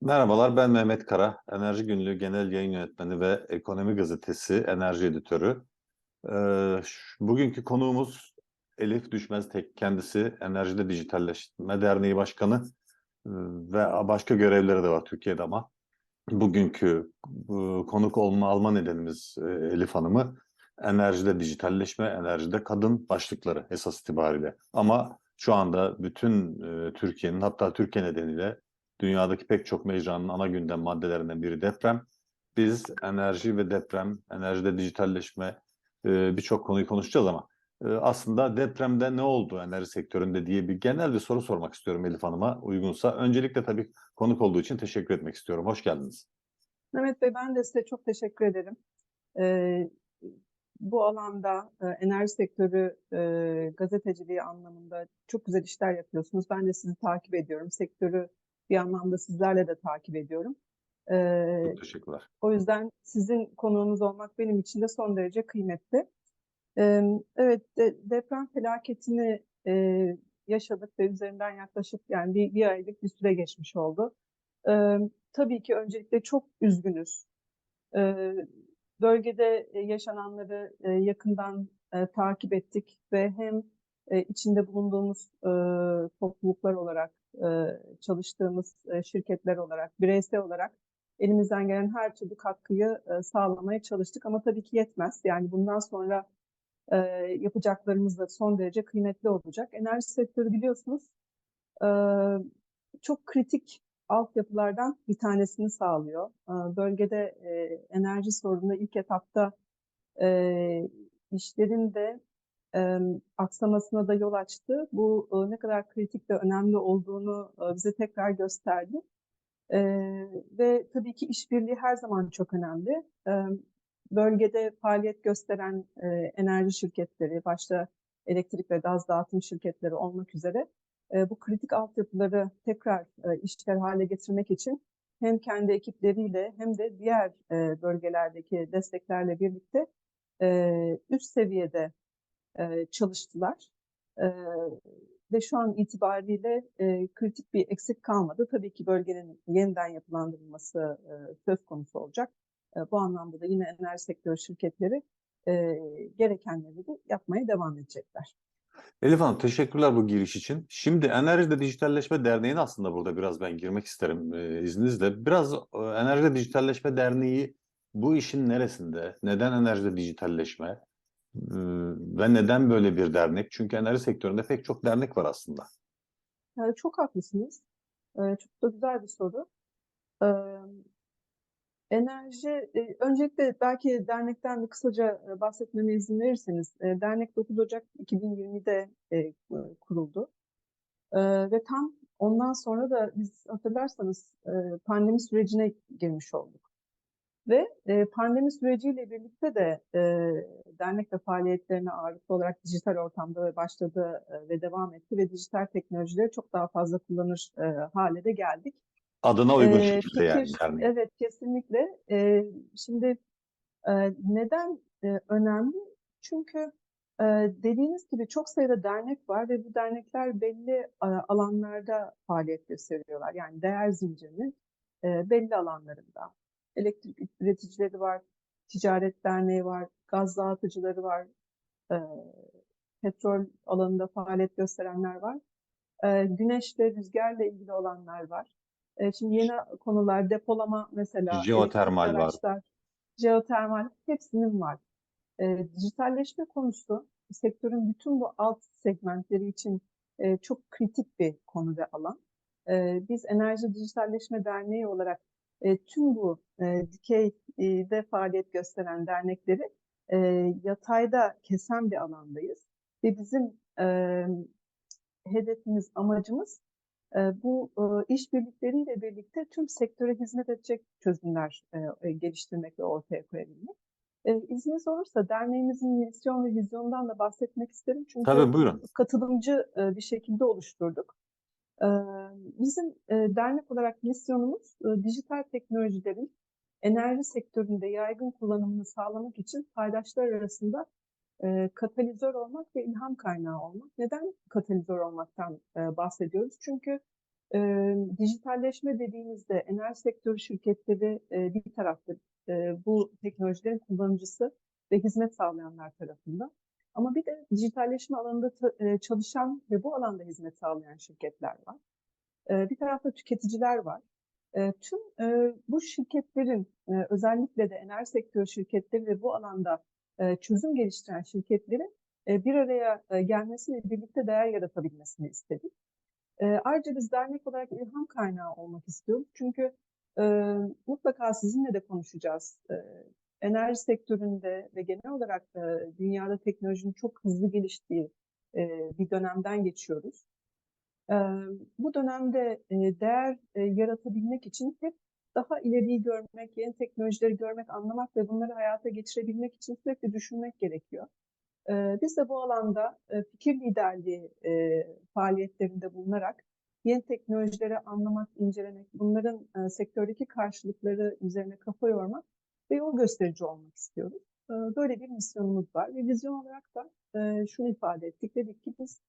Merhabalar, ben Mehmet Kara. Enerji Günlüğü Genel Yayın Yönetmeni ve Ekonomi Gazetesi Enerji Editörü. Ee, bugünkü konuğumuz Elif Düşmez Tek. Kendisi Enerjide Dijitalleşme Derneği Başkanı ee, ve başka görevleri de var Türkiye'de ama bugünkü bu konuk olma alma nedenimiz e, Elif Hanım'ı enerjide dijitalleşme, enerjide kadın başlıkları esas itibariyle. Ama şu anda bütün e, Türkiye'nin hatta Türkiye nedeniyle dünyadaki pek çok mecranın ana gündem maddelerinden biri deprem. Biz enerji ve deprem, enerjide dijitalleşme e, birçok konuyu konuşacağız ama e, aslında depremde ne oldu enerji sektöründe diye bir genel bir soru sormak istiyorum Elif Hanım'a uygunsa. Öncelikle tabii konuk olduğu için teşekkür etmek istiyorum. Hoş geldiniz. Mehmet Bey ben de size çok teşekkür ederim. Ee, bu alanda e, enerji sektörü e, gazeteciliği anlamında çok güzel işler yapıyorsunuz. Ben de sizi takip ediyorum. Sektörü bir anlamda sizlerle de takip ediyorum. Ee, Çok teşekkürler. o yüzden sizin konuğunuz olmak benim için de son derece kıymetli. Ee, evet de- deprem felaketini e, yaşadık ve üzerinden yaklaşık yani bir, bir aylık bir süre geçmiş oldu. Ee, tabii ki öncelikle çok üzgünüz. Ee, bölgede e, yaşananları e, yakından e, takip ettik ve hem e, içinde bulunduğumuz e, topluluklar olarak, çalıştığımız e, şirketler olarak, bireysel olarak elimizden gelen her türlü katkıyı e, sağlamaya çalıştık. Ama tabii ki yetmez. Yani bundan sonra e, yapacaklarımız da son derece kıymetli olacak. Enerji sektörü biliyorsunuz e, çok kritik altyapılardan bir tanesini sağlıyor. E, Bölgede e, enerji sorunu ilk etapta e, işlerin de aksamasına da yol açtı. Bu e, ne kadar kritik ve önemli olduğunu e, bize tekrar gösterdi. Ve tabii ki işbirliği her zaman çok önemli. Bölgede faaliyet gösteren e, enerji şirketleri, başta elektrik ve gaz dağıtım şirketleri olmak üzere bu kritik altyapıları tekrar e, işler hale getirmek için hem kendi ekipleriyle hem de diğer bölgelerdeki desteklerle birlikte üst seviyede e, çalıştılar. E, ve şu an itibariyle e, kritik bir eksik kalmadı. Tabii ki bölgenin yeniden yapılandırılması e, söz konusu olacak. E, bu anlamda da yine enerji sektörü şirketleri e, gerekenleri de yapmaya devam edecekler. Elif Hanım teşekkürler bu giriş için. Şimdi Enerjide Dijitalleşme Derneği'ne aslında burada biraz ben girmek isterim e, izninizle. Biraz e, Enerjide Dijitalleşme Derneği bu işin neresinde? Neden enerjide dijitalleşme? Ve neden böyle bir dernek? Çünkü enerji sektöründe pek çok dernek var aslında. Yani çok haklısınız. Çok da güzel bir soru. Enerji, e, öncelikle belki dernekten bir kısaca e, bahsetmeme izin verirseniz. E, dernek 9 Ocak 2020'de e, kuruldu. Ve tam ondan sonra da biz hatırlarsanız pandemi sürecine girmiş olduk. Ve e, pandemi süreciyle birlikte de e, dernek ve faaliyetlerine ağırlıklı olarak dijital ortamda ve başladı e, ve devam etti ve dijital teknolojileri çok daha fazla kullanır e, hale de geldik. Adına uygun Ee, şekilde yani fikir, dernek. evet kesinlikle. Ee, şimdi e, neden e, önemli? Çünkü e, dediğiniz gibi çok sayıda dernek var ve bu dernekler belli e, alanlarda faaliyet gösteriyorlar. Yani değer zincirinin e, belli alanlarında. Elektrik üreticileri var, ticaret derneği var, gaz dağıtıcıları var, e, petrol alanında faaliyet gösterenler var. E, güneşle, rüzgarla ilgili olanlar var. E, şimdi yeni konular depolama mesela, Jeotermal elektrikli var. araçlar, jeotermal hepsinin var. E, dijitalleşme konusu sektörün bütün bu alt segmentleri için e, çok kritik bir konu ve alan. E, biz Enerji Dijitalleşme Derneği olarak e, tüm bu e, dikeyde faaliyet gösteren dernekleri e, yatayda kesen bir alandayız. Ve bizim e, hedefimiz, amacımız e, bu e, işbirlikleriyle birlikte tüm sektöre hizmet edecek çözümler e, e, geliştirmek ve ortaya koyabilmek. E, izniniz olursa derneğimizin misyon ve vizyonundan da bahsetmek isterim. Çünkü Tabii buyurun. katılımcı e, bir şekilde oluşturduk. Bizim dernek olarak misyonumuz dijital teknolojilerin enerji sektöründe yaygın kullanımını sağlamak için paydaşlar arasında katalizör olmak ve ilham kaynağı olmak. Neden katalizör olmaktan bahsediyoruz? Çünkü dijitalleşme dediğimizde enerji sektörü şirketleri bir tarafta bu teknolojilerin kullanıcısı ve hizmet sağlayanlar tarafında. Ama bir de dijitalleşme alanında eee, çalışan ve bu alanda hizmet sağlayan şirketler var. Eee, bir tarafta tüketiciler var. Eee, tüm bu şirketlerin özellikle de enerji sektörü şirketleri ve bu alanda çözüm geliştiren şirketlerin bir araya gelmesi ve birlikte değer yaratabilmesini istedik. Ayrıca biz dernek olarak ilham kaynağı olmak istiyoruz. Çünkü mutlaka sizinle de konuşacağız. Enerji sektöründe ve genel olarak eee, dünyada teknolojinin çok hızlı geliştiği eee, bir dönemden geçiyoruz. Eee, bu dönemde değer yaratabilmek için hep daha ileriyi görmek, yeni teknolojileri görmek, anlamak ve bunları hayata geçirebilmek için sürekli düşünmek gerekiyor. Biz de bu alanda fikir liderliği faaliyetlerinde bulunarak yeni teknolojileri anlamak, incelemek, bunların sektördeki karşılıkları üzerine kafa yormak ve yol gösterici olmak istiyoruz. Eee, böyle bir misyonumuz var ve vizyon olarak da eee, şunu ifade ettik. Dedik ki biz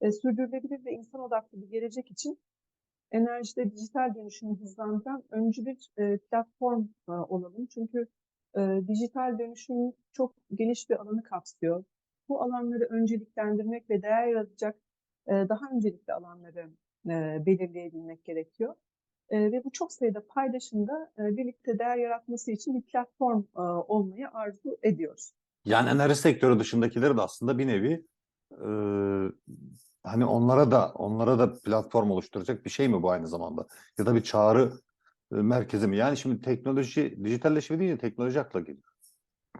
e, sürdürülebilir ve insan odaklı bir gelecek için enerjide dijital dönüşümü hızlandıran öncü bir e, platform e, olalım. Çünkü e, dijital dönüşüm çok geniş bir alanı kapsıyor. Bu alanları önceliklendirmek ve değer yaratacak e, daha öncelikli alanları e, belirleyebilmek gerekiyor. E, ve bu çok sayıda paydaşında e, birlikte değer yaratması için bir platform e, olmayı arzu ediyoruz. Yani enerji sektörü dışındakileri de aslında bir nevi e, hani onlara da onlara da platform oluşturacak bir şey mi bu aynı zamanda? Ya da bir çağrı e, merkezi mi? Yani şimdi teknoloji, dijitalleşme deyince teknoloji akla geliyor.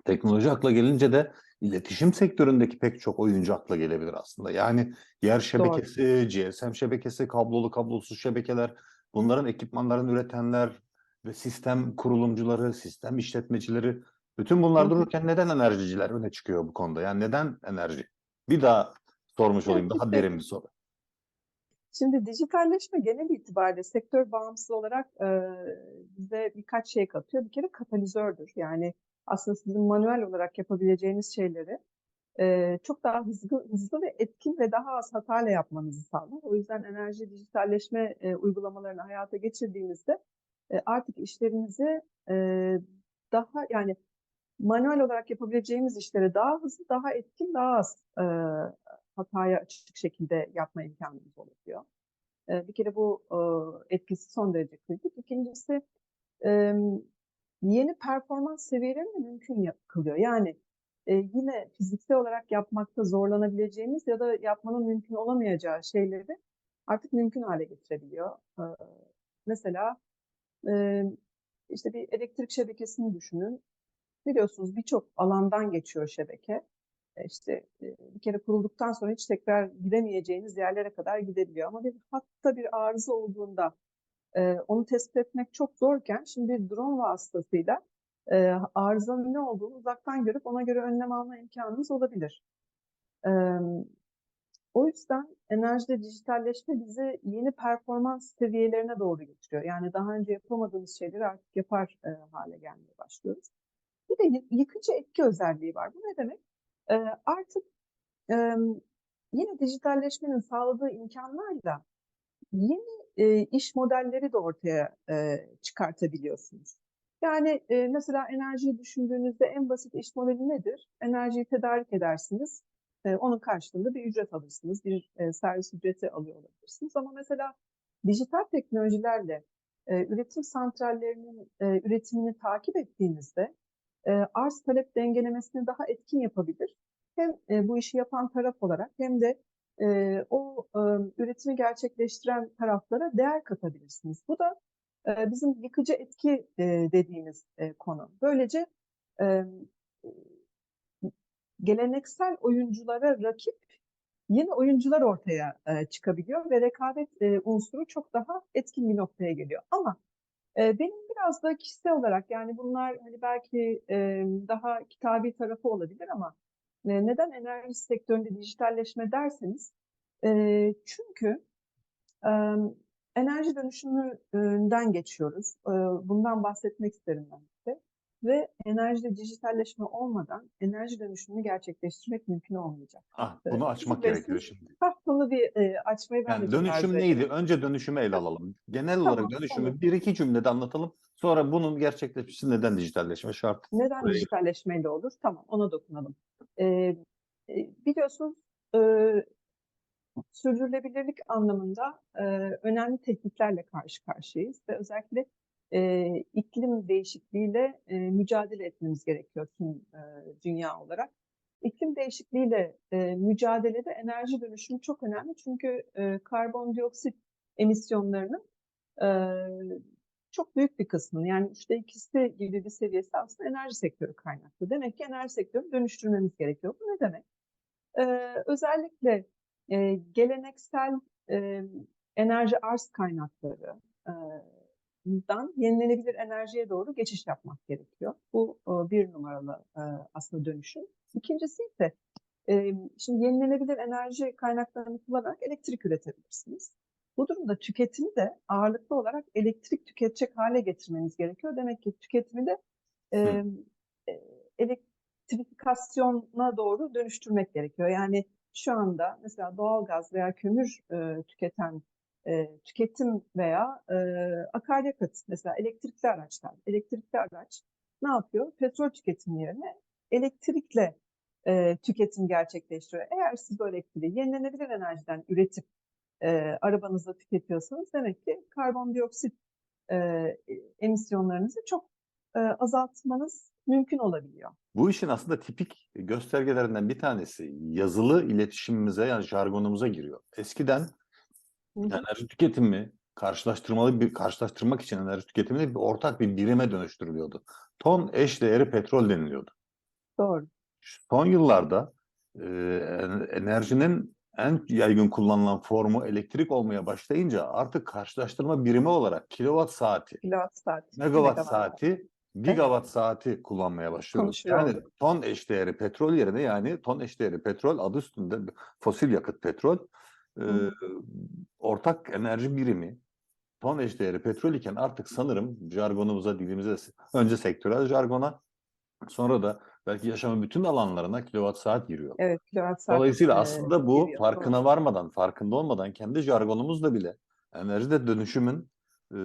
Teknoloji akla gelince de iletişim sektöründeki pek çok oyuncu akla gelebilir aslında. Yani yer şebekesi, GSM şebekesi, kablolu kablosuz şebekeler, bunların ekipmanlarını üretenler ve sistem kurulumcuları, sistem işletmecileri, bütün bunlar dururken neden enerjiciler öne çıkıyor bu konuda? Yani neden enerji? Bir daha sormuş olayım, daha derin bir soru. Şimdi dijitalleşme genel itibariyle sektör bağımsız olarak e, bize birkaç şey katıyor. Bir kere katalizördür. Yani aslında sizin manuel olarak yapabileceğiniz şeyleri e, çok daha hızlı, hızlı ve etkin ve daha az hatayla yapmanızı sağlar. O yüzden enerji dijitalleşme e, uygulamalarını hayata geçirdiğinizde e, artık işlerinizi e, daha yani manuel olarak yapabileceğimiz işleri daha hızlı, daha etkin, daha az e, hataya açık şekilde yapma imkanımız oluyor. E, bir kere bu e, etkisi son derece kritik. İkincisi e, yeni performans seviyelerini mümkün kılıyor. Yani e, yine fiziksel olarak yapmakta zorlanabileceğimiz ya da yapmanın mümkün olamayacağı şeyleri artık mümkün hale getirebiliyor. E, mesela e, işte bir elektrik şebekesini düşünün. Biliyorsunuz birçok alandan geçiyor şebeke. E, İşte e, bir kere kurulduktan sonra hiç tekrar gidemeyeceğiniz yerlere kadar gidebiliyor. Ama bir hatta bir arıza olduğunda e, onu tespit etmek çok zorken şimdi bir drone vasıtasıyla e, arızanın ne olduğunu uzaktan görüp ona göre önlem alma imkanımız olabilir. E, o yüzden enerjide dijitalleşme bizi yeni performans seviyelerine doğru getiriyor. Yani daha önce yapamadığımız şeyleri artık yapar e, hale gelmeye başlıyoruz. Bir de yı- yıkıcı etki özelliği var. Bu ne demek? E, artık e, yine dijitalleşmenin sağladığı imkanlarla yeni e, iş modelleri de ortaya e, çıkartabiliyorsunuz. Yani e, mesela enerjiyi düşündüğünüzde en basit iş modeli nedir? Enerjiyi tedarik edersiniz. E, onun karşılığında bir ücret alırsınız. Bir e, servis ücreti alıyor olabilirsiniz. Ama mesela dijital teknolojilerle e, üretim santrallerinin e, üretimini takip ettiğinizde e, arz talep dengelemesini daha etkin yapabilir. Hem e, bu işi yapan taraf olarak hem de e, o e, üretimi gerçekleştiren taraflara değer katabilirsiniz. Bu da bizim yıkıcı etki dediğimiz konu. Böylece geleneksel oyunculara rakip yeni oyuncular ortaya çıkabiliyor ve rekabet unsuru çok daha etkin bir noktaya geliyor. Ama e, benim biraz da kişisel olarak yani bunlar hani belki daha kitabi tarafı olabilir ama neden enerji sektöründe dijitalleşme derseniz çünkü enerji dönüşümünden geçiyoruz. E, bundan bahsetmek isterim ben size. ve enerjide dijitalleşme olmadan enerji dönüşümünü gerçekleştirmek mümkün olmayacak. Ah, Evet, bunu açmak bizim gerekiyor şimdi. Hah, bunu bir e, açmayı ben Yani dönüşüm neydi? Önce dönüşümü ele alalım. Genel olarak Tamam, dönüşümü olur. bir iki cümlede anlatalım. Sonra bunun gerçekleşmesi neden dijitalleşme şart? Neden Buraya- dijitalleşmeyle olur? Tamam, ona dokunalım. Ee, e, biliyorsunuz e, sürdürülebilirlik anlamında e, önemli tehditlerle karşı karşıyayız ve özellikle e, iklim değişikliğiyle e, mücadele etmemiz gerekiyor tüm e, dünya olarak. İklim değişikliğiyle e, mücadelede enerji dönüşümü çok önemli çünkü e, karbondioksit emisyonlarının e, çok büyük bir kısmını yani üçte ikisi gibi bir seviyesi aslında enerji sektörü kaynaklı. Demek ki enerji sektörünü dönüştürmemiz gerekiyor. Bu ne demek? Ee, özellikle e, geleneksel e, enerji arz kaynakları e, dan yenilenebilir enerjiye doğru geçiş yapmak gerekiyor. Bu e, bir numaralı e, aslında dönüşüm. İkincisi ise e, şimdi yenilenebilir enerji kaynaklarını kullanarak elektrik üretebilirsiniz. Bu durumda tüketimi de ağırlıklı olarak elektrik tüketecek hale getirmeniz gerekiyor. Demek ki tüketimi de e, elektrifikasyona doğru dönüştürmek gerekiyor. Yani şu anda mesela doğalgaz veya kömür e, tüketen e, tüketim veya e, akaryakıt mesela elektrikli araçlar. Elektrikli araç ne yapıyor? Petrol tüketimi yerine elektrikle e, tüketim gerçekleştiriyor. Eğer siz bu elektriği yenilenebilir enerjiden üretip e, arabanızda tüketiyorsanız demek ki karbondioksit e, emisyonlarınızı çok e, azaltmanız mümkün olabiliyor. Bu işin aslında tipik göstergelerinden bir tanesi yazılı iletişimimize yani jargonumuza giriyor. Eskiden enerji tüketimi karşılaştırmalı bir karşılaştırmak için enerji tüketimini bir ortak bir birime dönüştürülüyordu. Ton eş değeri petrol deniliyordu. Doğru. Son yıllarda e, en- enerjinin en yaygın kullanılan formu elektrik olmaya başlayınca artık karşılaştırma birimi olarak kilowatt saati, Kilowatt saat. megawatt megawatt saati, gigawatt saati kullanmaya başlıyoruz. Konuşuyor Yani ton eşdeğeri petrol yerine yani ton eşdeğeri petrol adı üstünde fosil yakıt petrol e, ortak enerji birimi ton eşdeğeri petrol iken artık sanırım jargonumuza dilimize önce sektörel jargona sonra da belki yaşamın bütün alanlarına kilowatt saat giriyor. Evet, kilowatt saat. Dolayısıyla e, aslında bu giriyor. farkına Doğru. varmadan, farkında olmadan kendi jargonumuzla bile enerjide dönüşümün e,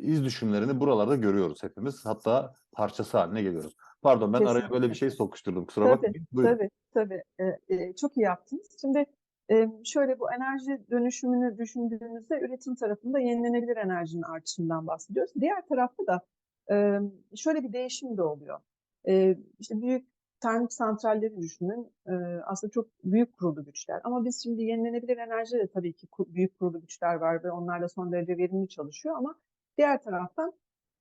iz düşümlerini buralarda görüyoruz hepimiz. Hatta parçası haline geliyoruz. Pardon ben araya böyle bir şey sokuşturdum. Kusura Tabii, bakmayın. Buyurun. Tabii, tabii. E, e, çok iyi yaptınız. Şimdi e, şöyle bu enerji dönüşümünü düşündüğümüzde üretim tarafında yenilenebilir enerjinin artışından bahsediyoruz. Diğer tarafta da e, şöyle bir değişim de oluyor. E, işte büyük termik santralleri düşünün. E, aslında çok büyük kurulu güçler. Ama biz şimdi yenilenebilir enerjide de tabii ki büyük kurulu güçler var ve onlar da son derece verimli çalışıyor. Ama diğer taraftan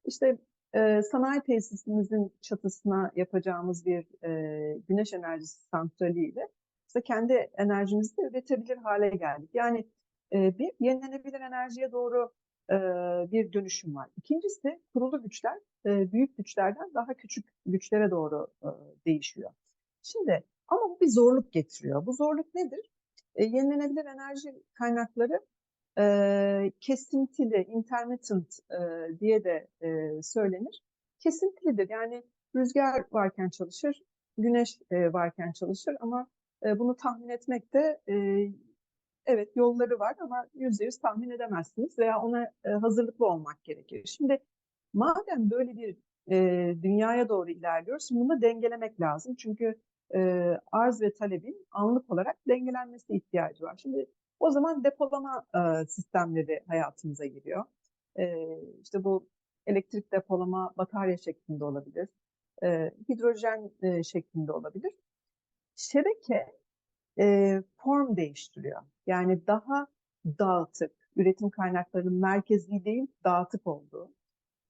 işte e, sanayi tesisimizin çatısına yapacağımız bir e, güneş enerjisi santraliyle işte kendi enerjimizi de üretebilir hale geldik. Yani e, bir yenilenebilir enerjiye doğru bir dönüşüm var. İkincisi kurulu güçler büyük güçlerden daha küçük güçlere doğru değişiyor. Şimdi ama bu bir zorluk getiriyor. Bu zorluk nedir? Yenilenebilir enerji kaynakları kesintili, intermittent diye de söylenir. Kesintilidir. Yani rüzgar varken çalışır, güneş varken çalışır ama bunu tahmin etmek de evet yolları var ama yüzde yüz tahmin edemezsiniz veya ona e, hazırlıklı olmak gerekir. Şimdi madem böyle bir e, dünyaya doğru ilerliyoruz, bunu dengelemek lazım. Çünkü e, arz ve talebin anlık olarak dengelenmesi ihtiyacı var. Şimdi o zaman depolama e, sistemleri hayatımıza giriyor. E, işte bu elektrik depolama batarya şeklinde olabilir, e, hidrojen e, şeklinde olabilir. Şebeke e, form değiştiriyor. Yani daha dağıtık, üretim kaynaklarının merkezi değil, dağıtık olduğu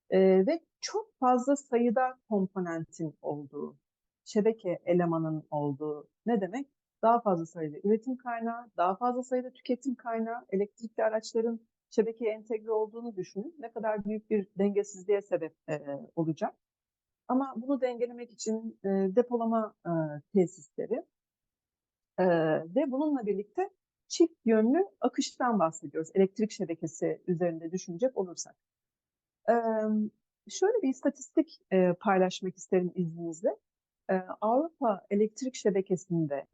e, ve çok fazla sayıda komponentin olduğu, şebeke elemanın olduğu ne demek? Daha fazla sayıda üretim kaynağı, daha fazla sayıda tüketim kaynağı, elektrikli araçların şebekeye entegre olduğunu düşünün. Ne kadar büyük bir dengesizliğe sebep e, olacak. Ama bunu dengelemek için e, depolama e, tesisleri e, ve bununla birlikte çift yönlü akıştan bahsediyoruz. Elektrik şebekesi üzerinde düşünecek olursak. E, Şöyle bir istatistik e, paylaşmak isterim izninizle. E, Avrupa elektrik şebekesinde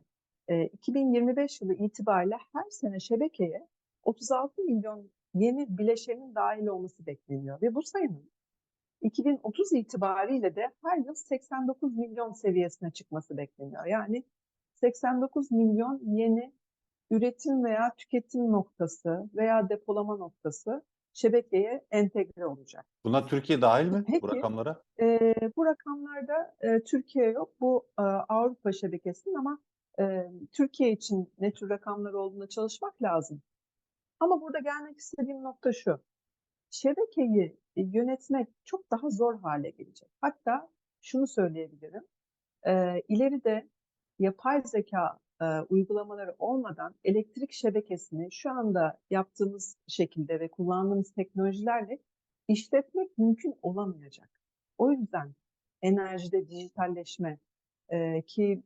e, 2025 yılı itibariyle her sene şebekeye 36 milyon yeni bileşenin dahil olması bekleniyor. Ve bu sayının 2030 itibariyle de her yıl 89 milyon seviyesine çıkması bekleniyor. Yani 89 milyon yeni üretim veya tüketim noktası veya depolama noktası şebekeye entegre olacak. Buna Türkiye dahil mi bu Peki. rakamlara? Ee, bu rakamlarda e, Türkiye yok. Bu e, Avrupa şebekesinin ama e, Türkiye için ne tür rakamlar olduğuna çalışmak lazım. Ama burada gelmek istediğim nokta şu. Şebekeyi e, yönetmek çok daha zor hale gelecek. Hatta şunu söyleyebilirim. E, ileride yapay zeka e, uygulamaları olmadan elektrik şebekesini şu anda yaptığımız şekilde ve kullandığımız teknolojilerle işletmek mümkün olamayacak. O yüzden enerjide dijitalleşme e, ki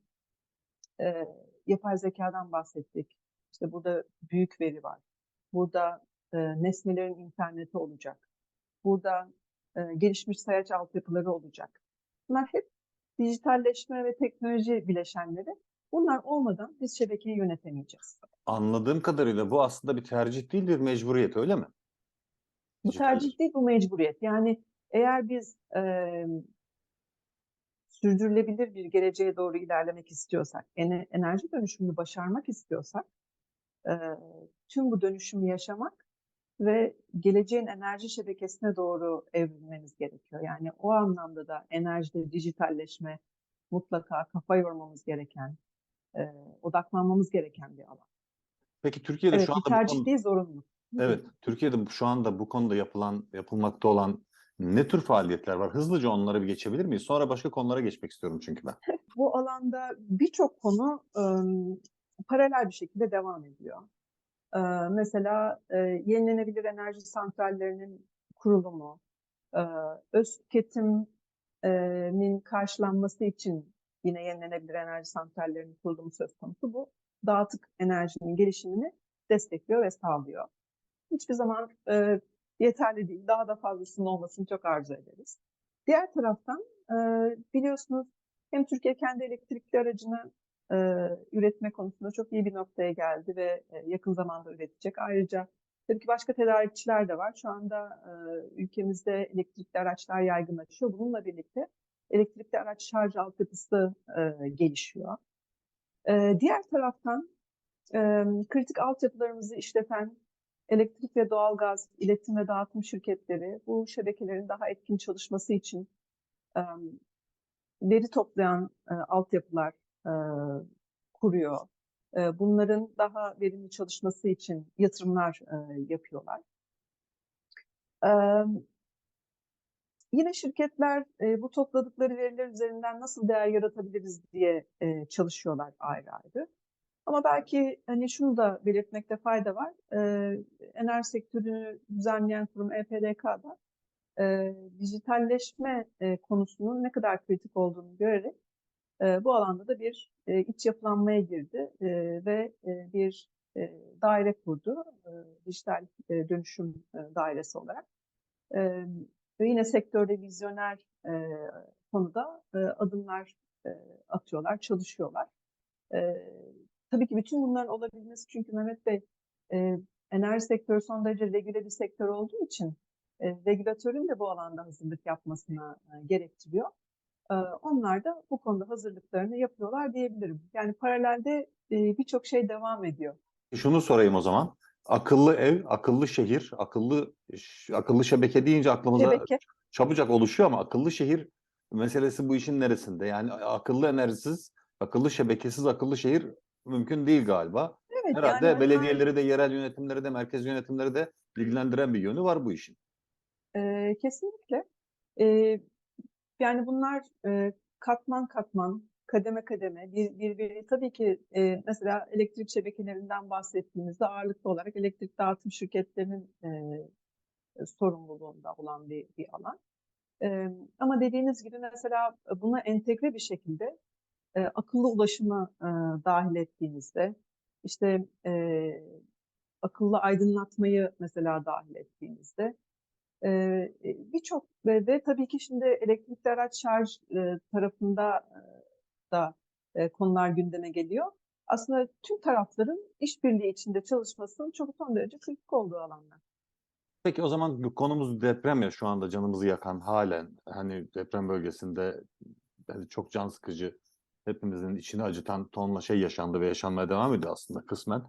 e, yapay zekadan bahsettik. İşte burada büyük veri var. Burada e, nesnelerin interneti olacak. Burada e, gelişmiş sayaç altyapıları olacak. Bunlar hep dijitalleşme ve teknoloji bileşenleri. Bunlar olmadan biz şebekeyi yönetemeyeceğiz. Anladığım kadarıyla bu aslında bir tercih değil bir mecburiyet öyle mi? Bu tercih değil, bu mecburiyet. Yani eğer biz e, sürdürülebilir bir geleceğe doğru ilerlemek istiyorsak, ene- enerji dönüşümünü başarmak istiyorsak, e, tüm bu dönüşümü yaşamak ve geleceğin enerji şebekesine doğru evrilmemiz gerekiyor. Yani o anlamda da enerjide dijitalleşme mutlaka kafa yormamız gereken, e, odaklanmamız gereken bir alan. Peki Türkiye'de Evet, şu anda bu tercih konu- değil, zorunluluk. Evet, Türkiye'de şu anda bu konuda yapılan, yapılmakta olan ne tür faaliyetler var? Hızlıca onlara bir geçebilir miyiz? Sonra başka konulara geçmek istiyorum çünkü ben. bu alanda birçok konu ım, paralel bir şekilde devam ediyor. Mesela yenilenebilir enerji santrallerinin kurulumu, öz tüketimin karşılanması için yine yenilenebilir enerji santrallerinin kurulumu söz konusu. Bu dağıtık enerjinin gelişimini destekliyor ve sağlıyor. Hiçbir zaman e, yeterli değil, daha da fazlasının olmasını çok arzu ederiz. Diğer taraftan e, biliyorsunuz hem Türkiye kendi elektrikli aracını e, üretme konusunda çok iyi bir noktaya geldi ve e, yakın zamanda üretecek. Ayrıca tabii ki başka tedarikçiler de var. Şu anda e, ülkemizde elektrikli araçlar yaygınlaşıyor. Bununla birlikte elektrikli araç şarj altyapısı e, gelişiyor. E, diğer taraftan e, kritik altyapılarımızı işleten elektrik ve doğalgaz iletim ve dağıtım şirketleri bu şebekelerin daha etkin çalışması için e, veri toplayan e, altyapılar e, kuruyor. E, bunların daha verimli çalışması için yatırımlar e, yapıyorlar. E, yine şirketler e, bu topladıkları veriler üzerinden nasıl değer yaratabiliriz diye e, çalışıyorlar ayrı ayrı. Ama belki hani şunu da belirtmekte fayda var. E, enerji sektörünü düzenleyen kurum EPDK'da e, dijitalleşme e, konusunun ne kadar kritik olduğunu görerek e, bu alanda da bir e, iç yapılanmaya girdi e, ve e, bir e, daire kurdu, e, dijital e, dönüşüm e, dairesi olarak. E, ve yine sektörde vizyoner e, konuda e, adımlar e, atıyorlar, çalışıyorlar. E, tabii ki bütün bunların olabilmesi çünkü Mehmet Bey e, enerji sektörü son derece regüle bir sektör olduğu için e, regülatörün de bu alanda hazırlık yapmasına e, gerektiriyor. E, onlar da bu konuda hazırlıklarını yapıyorlar diyebilirim. Yani paralelde e, birçok şey devam ediyor. Şunu sorayım o zaman. Akıllı ev, akıllı şehir, akıllı akıllı şebeke deyince aklımıza Şebeke, çabucak oluşuyor ama akıllı şehir meselesi bu işin neresinde? Yani akıllı enerjisiz, akıllı şebekesiz akıllı şehir mümkün değil galiba. evet Herhalde yani belediyeleri de, yerel yönetimleri de, merkez yönetimleri de bilgilendiren bir yönü var bu işin. Ee, kesinlikle. Ee, yani bunlar e, katman katman, kademe kademe, bir, tabii ki e, mesela elektrik şebekelerinden bahsettiğimizde ağırlıklı olarak elektrik dağıtım şirketlerinin e, sorumluluğunda olan bir, bir alan. E, ama dediğiniz gibi mesela buna entegre bir şekilde e, akıllı ulaşımı e, dahil ettiğinizde, işte e, akıllı aydınlatmayı mesela dahil ettiğinizde, Eee, birçok ve tabii ki şimdi elektrikli araç şarj, tarafında, da, konular gündeme geliyor. Aslında tüm tarafların işbirliği içinde çalışmasının çok son derece kritik olduğu alanlar. Peki o zaman konumuz deprem ya şu anda canımızı yakan hâlen hani deprem bölgesinde yani çok can sıkıcı, hepimizin içini acıtan tonla şey yaşandı ve yaşanmaya devam ediyor aslında kısmen.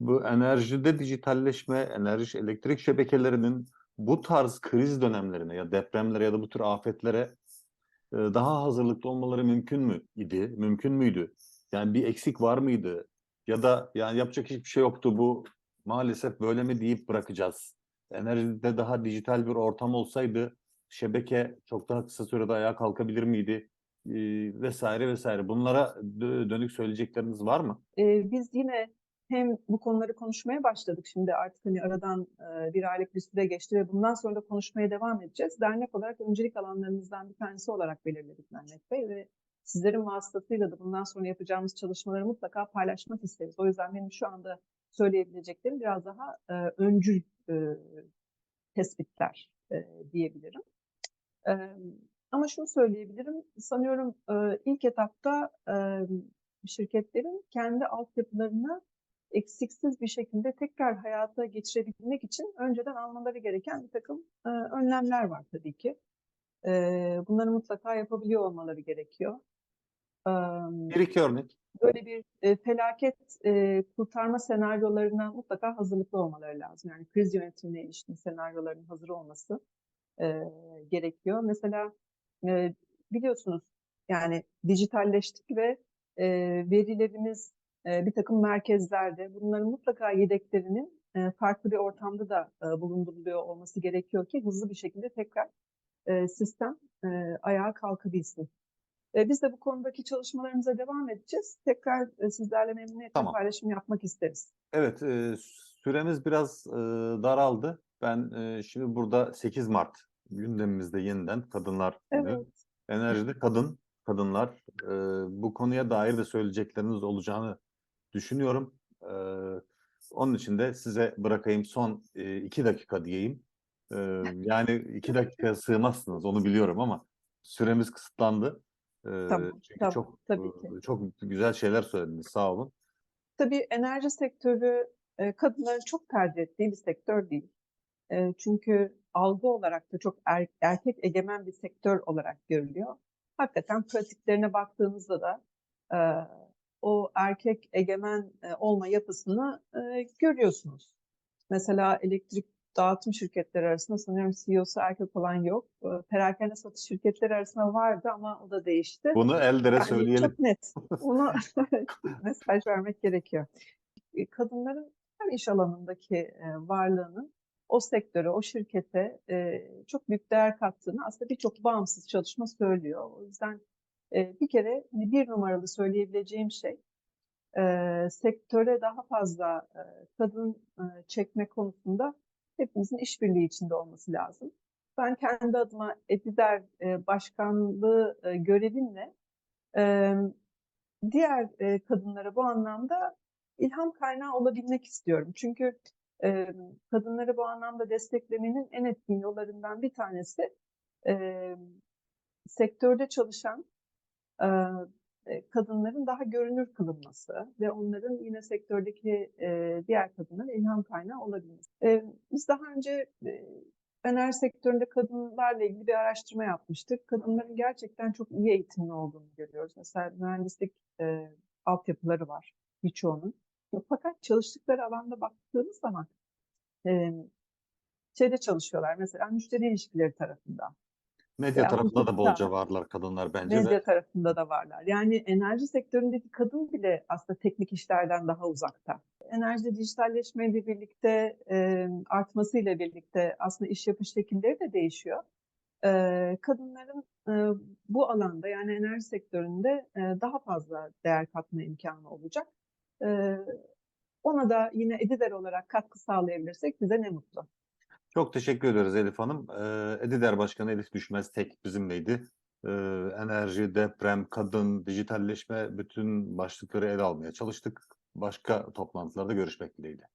Bu enerjide dijitalleşme, enerji elektrik şebekelerinin bu tarz kriz dönemlerine ya depremlere ya da bu tür afetlere, eee, daha hazırlıklı olmaları mümkün mü idi? Mümkün müydü? Yani bir eksik var mıydı? Ya da yani yapacak hiçbir şey yoktu bu maalesef böyle mi deyip bırakacağız? Enerjide daha dijital bir ortam olsaydı şebeke çok daha kısa sürede ayağa kalkabilir miydi? Vs. vs. Bunlara dö dönük söyleyecekleriniz var mı? Eee, biz yine hem bu konuları konuşmaya başladık şimdi artık hani aradan, 1 aylık bir süre geçti ve bundan sonra da konuşmaya devam edeceğiz. Dernek olarak öncelik alanlarımızdan bir tanesi olarak belirledik Mehmet Bey ve sizlerin vasıtasıyla da bundan sonra yapacağımız çalışmaları mutlaka paylaşmak isteriz. O yüzden benim şu anda söyleyebileceklerim biraz daha, öncül, tespitler, diyebilirim. Ama şunu söyleyebilirim, sanıyorum, ilk etapta, şirketlerin kendi altyapılarını eksiksiz bir şekilde tekrar hayata geçirebilmek için önceden almaları gereken birtakım, eee, önlemler var tabii ki. Eee, bunları mutlaka yapabiliyor olmaları gerekiyor. Emm 1-2 örnek. böyle bir, eee, felaket, eee, kurtarma senaryolarına mutlaka hazırlıklı olmaları lazım. Yani kriz yönetimine ilişkin senaryoların hazır olması, eee, gerekiyor. Mesela, eee, biliyorsunuz yani dijitalleştik ve, eee, verilerimiz, eee, birtakım merkezlerde. Bunların mutlaka yedeklerinin, farklı bir ortamda da, bulunduruluyor olması gerekiyor ki hızlı bir şekilde tekrar, sistem, ayağa kalkabilsin. Biz de bu konudaki çalışmalarımıza devam edeceğiz. Tekrar, sizlerle memnuniyetle Tamam. paylaşım yapmak isteriz. Evet, süremiz biraz, daraldı. Ben, şimdi burada 8 Mart gündemimizde yeniden Kadınlar Günü. Evet. Enerjide kadın, kadınlar. Bu konuya dair de söyleyecekleriniz olacağını düşünüyorum. Eee, onun için de size bırakayım son, eee, 2 dakika diyeyim. Eee, yani 2 dakikaya sığmazsınız onu biliyorum ama süremiz kısıtlandı. Eee, Tamam, çünkü tamam. çok, Tabii ki. ııı, çok güzel şeyler söylediniz. Sağ olun. Tabii enerji sektörü, eee, kadınların çok tercih ettiği bir sektör değil. Eee, çünkü algı olarak da çok er erkek egemen bir sektör olarak görülüyor. Hakikaten pratiklerine baktığımızda da, o erkek egemen, eee, olma yapısını, eee, görüyorsunuz. Mesela elektrik dağıtım şirketleri arasında sanıyorum CEO'su erkek olan yok. Eee, perakende satış şirketleri arasında vardı ama o da değişti. Bunu Elder'e Yani söyleyelim. çok net. Onu mesaj vermek gerekiyor. Kadınların her iş alanındaki, varlığının o sektöre, o şirkete, çok büyük değer kattığını aslında birçok bağımsız çalışma söylüyor. O yüzden, eee, bir kere hani 1 numaralı söyleyebileceğim şey, eee, sektöre daha fazla, eee, kadın, eee, çekme konusunda hepimizin işbirliği içinde olması lazım. Ben kendi adıma Edider, eee, başkanlığı, görevimle, diğer, kadınlara bu anlamda ilham kaynağı olabilmek istiyorum. Çünkü, emm, kadınları bu anlamda desteklemenin en etkin yollarından bir tanesi, sektörde çalışan, kadınların daha görünür kılınması ve onların yine sektördeki, diğer kadınlara ilham kaynağı olabilmesi. Biz daha önce, enerji sektöründe kadınlarla ilgili bir araştırma yapmıştık. Kadınların gerçekten çok iyi eğitimli olduğunu görüyoruz. Mesela mühendislik, eee, altyapıları var birçoğunun. Fakat çalıştıkları alanda baktığımız zaman, emm, şeyde çalışıyorlar mesela müşteri ilişkileri tarafında. Medya tarafında da bolca varlar kadınlar bence Medya ve tarafında da varlar. Yani enerji sektöründeki kadın bile aslında teknik işlerden daha uzakta. Enerjide dijitalleşmeyle birlikte, emm, artmasıyla birlikte aslında iş yapış şekilleri de değişiyor. Eee, kadınların, eee, bu alanda yani enerji sektöründe, eee, daha fazla değer katma imkânı olacak. Eee, ona da yine Edider olarak katkı sağlayabilirsek bize ne mutlu. Çok teşekkür ediyoruz Elif Hanım. Eee, Edider Başkanı Elif Düşmez Tek bizimleydi. Eee, enerji, deprem, kadın, dijitalleşme bütün başlıkları ele almaya çalıştık. Başka toplantılarda görüşmek dileğiyle.